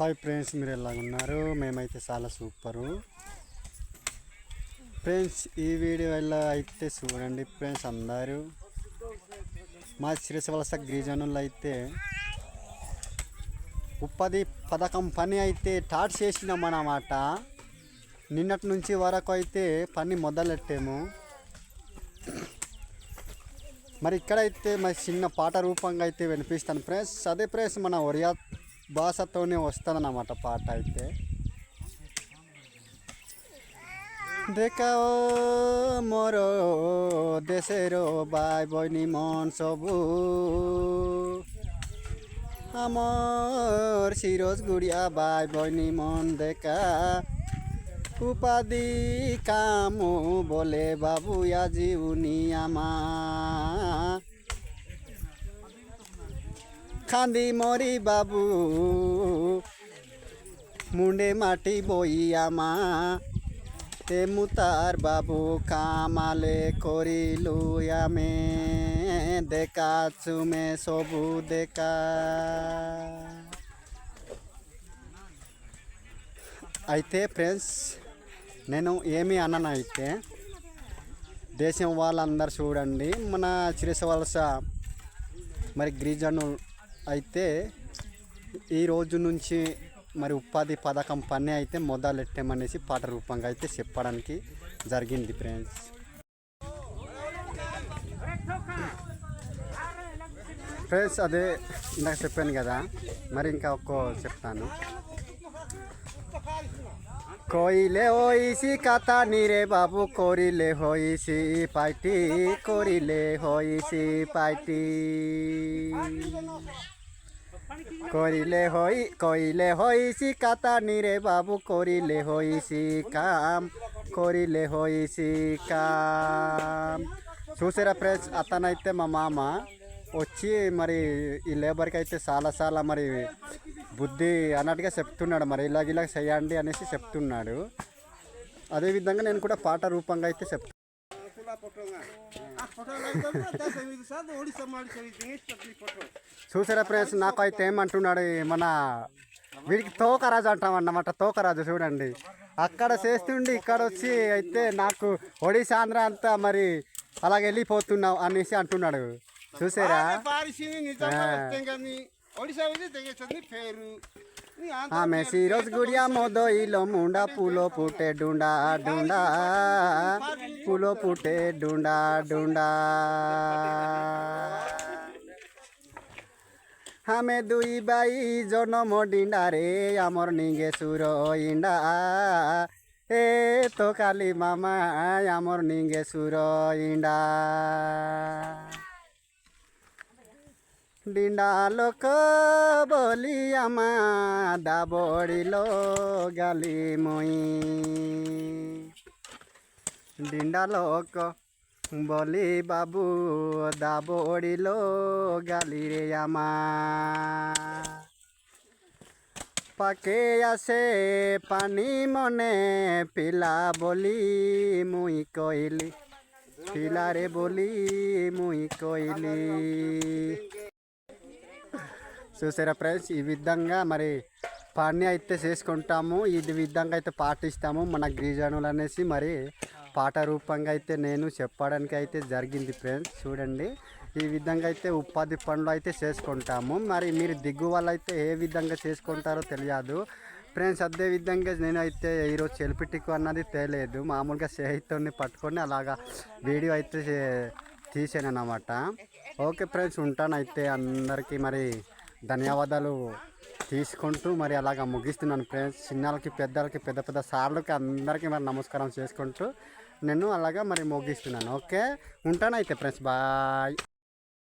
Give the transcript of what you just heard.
Hi friends మీరు ఎలా ఉన్నారు మేమైతే చాలా సూపరు. ఫ్రెండ్స్ ఈ వీడియో వల్ల అయితే చూడండి ఫ్రెండ్స్ అందరూ. మా శ్రీశవలస గిరిజనులు అయితే ఉపాధి పథకం పని అయితే స్టార్ట్ చేసినాం అన్నమాట. నిన్నటి నుంచి వరకు అయితే పని మొదలెట్టాము. మరి ఇక్కడైతే మరి చిన్న పాట రూపంగా అయితే వినిపిస్తాను ఫ్రెండ్స్. అదే ఫ్రెండ్స్ మన ఒరియా భాషతోనే వస్తుందన్నమాట పాట అయితే দেখাও মোর দেশের বাই বইনি মন সবু আমার সিরজ গুড়িয়া বাই বইনি মন দেখা উপাধি কামু বলে বাবু আজি উনি আমা খান্দি মরি বাবু মুন্ডে মাটি বই আমা তে মুতার বাবু কামালে করিলু আমি দেখা চুমে সবু দেখা అయితే ఫ్రెండ్స్ నేను ఏమి అన్నాను అయితే దేశం వాళ్ళందరూ చూడండి మన చిరసవలస మరి గిరిజను అయితే ఈ రోజు నుంచి మరి ఉపాధి పథకం పని అయితే మొదలెట్టామనేసి పాట రూపంగా అయితే చెప్పడానికి జరిగింది ఫ్రెండ్స్. ఫ్రెండ్స్ అదే ఇందాక చెప్పాను కదా మరి ఇంకా ఒక్కో చెప్తాను. কইলে হইছি কাতা নিরে বাবু করিলে হইছি পাইটি করিলে হইছি পাইটি করিলে হই কইলে হইছি কাতা নিরে বাবু করিলে হইছি কাম করিলে হইছি కామ్ చూసారా ఫ్రెండ్స్ అతనైతే మా మామ వచ్చి మరి ఈ లేబర్కి అయితే చాలా చాలా మరి బుద్ధి అన్నట్టుగా చెప్తున్నాడు మరి ఇలాగ ఇలా చేయండి అనేసి చెప్తున్నాడు. అదేవిధంగా నేను కూడా పాట రూపంగా అయితే చెప్తాను చూసారా ఫ్రెండ్స్ నాకు అయితే ఏమంటున్నాడు మన వీడికి తోకరాజు అంటాం అన్నమాట తోకరాజు చూడండి. అక్కడ చేస్తుండి ఇక్కడ వచ్చి అయితే నాకు ఒడిశా ఆంధ్ర అంతా మరి అలాగ వెళ్ళిపోతున్నావు అనేసి అంటున్నాడు. చూసారా? ଓଡ଼ିଶା ହେଉଛି ଦେଇଛନ୍ତି ଫେରୁ ଆମେ ସିରସ ଗୁଡିଆ ମଦଇଲ ମୁଣ୍ଡା ପୁଲ ଫୁଟେ ଡୁଣ୍ଡା ଡୁଣ୍ଡା ପୁଲ ଫୁଟେ ଡୁଣ୍ଡା ଡୁଣ୍ଡା ଆମେ ଦୁଇ ବାଇ ଜନମ ଡିଣ୍ଡାରେ ଆମର ନିଙ୍ଗେ ସୁର ଇଣ୍ଡା ଏ ତ କାଲି ମାମା ଆମର ନିଙ୍ଗେ ସୁର ଇଣ୍ଡା ডিন্ডা লোক বলি আমা দাবড়িল গালি মই। ডিন্ডা লোক বলি বাবু দাবড়িল গালি রে আমা পাকে আছে পানি মনে পিলা বলি মুই কইলি, পিলারে বলি মুই কইলি। చూసారా ఫ్రెండ్స్? ఈ విధంగా మరి పని అయితే చేసుకుంటాము. ఇది విధంగా అయితే పాటిస్తాము. మన గిరిజనులు అనేసి మరి పాట రూపంగా అయితే నేను చెప్పడానికి అయితే జరిగింది ఫ్రెండ్స్. చూడండి. ఈ విధంగా అయితే ఉపాధి పనులు అయితే చేసుకుంటాము. మరి మీరు దిగు వాళ్ళు అయితే ఏ విధంగా చేసుకుంటారో తెలియదు. ఫ్రెండ్స్ అదే విధంగా నేను అయితే ఈరోజు చెలిపిటికు అన్నది తెలియదు మామూలుగా స్నేహితుడిని పట్టుకొని అలాగా వీడియో అయితే తీసాను అన్నమాట ఓకే ఫ్రెండ్స్ ఉంటానైతే అందరికీ మరి. ధన్యవాదాలు తీసుకుంటూ మరి అలాగా ముగిస్తున్నాను ఫ్రెండ్స్. చిన్నలకి పెద్దలకి పెద్ద పెద్ద సార్లకి అందరికీ మరి నమస్కారం చేసుకుంటూ నేను అలాగా మరి ముగిస్తున్నాను. ఓకే? ఉంటాను అయితే ఫ్రెండ్స్. బాయ్.